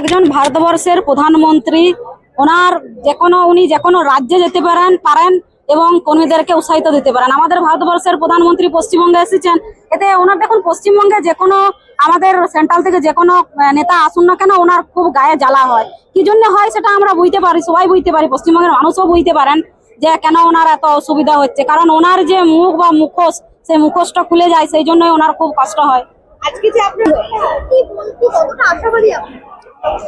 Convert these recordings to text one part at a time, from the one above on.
একজন ভারতবর্ষের প্রধানমন্ত্রী। ওনার যে কোনো উনি যে কোনো রাজ্যে যেতে পারেন পারেন এবং কর্মীদেরকে উৎসাহিত দিতে পারেন। আমাদের ভারতবর্ষের প্রধানমন্ত্রী পশ্চিমবঙ্গে এসেছেন। এতে ওনার, দেখুন, পশ্চিমবঙ্গে যে কোনো আমাদের সেন্ট্রাল থেকে যে কোনো নেতা আসুন না কেন, ওনার খুব গায়ে জ্বালা হয়। কি জন্য হয় সেটা আমরা বুঝতে পারি, সবাই বুঝতে পারি, পশ্চিমবঙ্গের মানুষও বুঝতে পারেন যে কেন ওনার এত অসুবিধা হচ্ছে। কারণ ওনার যে মুখ বা মুখোশ, সেই মুখোশটা খুলে যায়, সেই জন্যই ওনার খুব কষ্ট হয়। আজকে যে কি কি কতটা আশাবাদী আপনি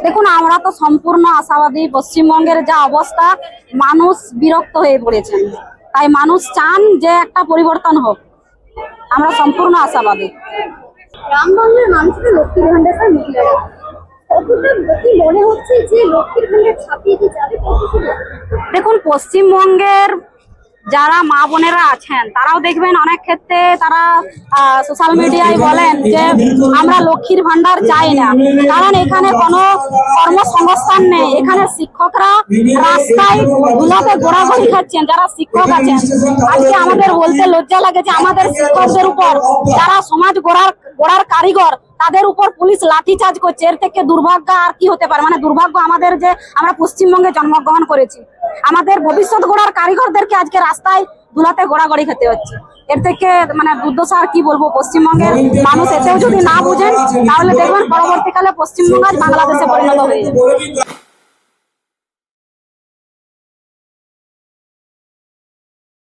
দেখুন আমরা তো সম্পূর্ণ আশাবাদী পশ্চিমবঙ্গের যা অবস্থা মানুষ বিরক্ত হয়ে পড়েছেন। তাই মানুষ চান যে একটা পরিবর্তন হোক। আমরা সম্পূর্ণ আশাবাদী। গ্রাম বাংলার মানুষের লক্ষ্মীর ভান্ডার পায় মহিলারা কতটা কি মনে হচ্ছে যে লক্ষ্মীর ভান্ডার ছাপিয়ে যাবে? দেখুন পশ্চিমবঙ্গের যারা মা বোনেরা আছেন, তারাও দেখবেন অনেক ক্ষেত্রে তারা সোশ্যাল মিডিয়ায় বলেন যে আমরা লক্ষ্মীর ভান্ডার চাই না। কারণ এখানে কোনো কর্মসংস্থান নেই। এখানে শিক্ষকরা রাস্তায় ধুলাতে গোড়াগড়ি খাচ্ছেন, যারা শিক্ষক আছেন। আজকে আমাদের বলতে লজ্জা লাগে যে আমাদের শিক্ষকদের উপর যারা সমাজ গড়ার গড়ার কারিগর, তাদের উপর পুলিশ লাঠিচার্জ করছে। এর থেকে দুর্ভাগ্য আর কি হতে পারে? মানে দুর্ভাগ্য আমাদের যে আমরা পশ্চিমবঙ্গে জন্মগ্রহণ করেছি। আমাদের ভবিষ্যৎ গড়ার কারিগরদেরকে আজকে রাস্তায় ধুলাতে গোড়াগড়ি খেতে হচ্ছে। এর থেকে মানে দুর্দশা আর কি বলব? পশ্চিমবঙ্গের মানুষ এতেও যদি না বুঝেন, তাহলে দেখবেন পরবর্তীকালে পশ্চিমবঙ্গ বাংলাদেশে পরিণত হয়ে যাবে।